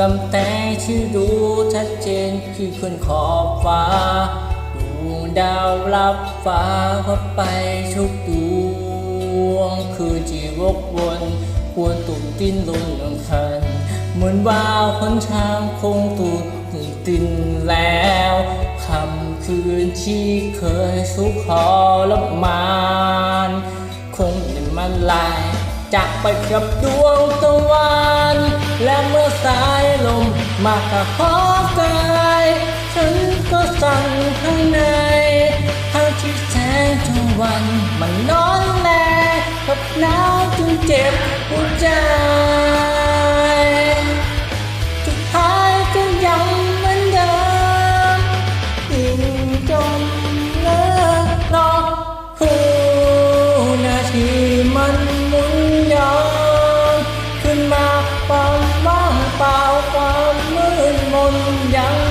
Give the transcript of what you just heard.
ลำแต่ที่รู้ชัดเจนคือขึ้นขอบฟ้า ดูดาวรับฟ้าเข้าไปทุกดวง คือที่วกวนควรตุ่มติ้นลงลำคัน เหมือนว่าวคนช้างคงตุ่มติ้นแล้วคำคืนที่เคยสุขขอละมานคงได้มันลายจากไปกับดวงตะวัน มากกว่าขอกายฉันก็สั่งข้างในทางที่แสงทุกวันมันร้อนแรงกับหนาวจนเจ็บหัวใจสุดท้ายก็ยังเหมือนเดิมยิ่งจมเลิกรอคุ young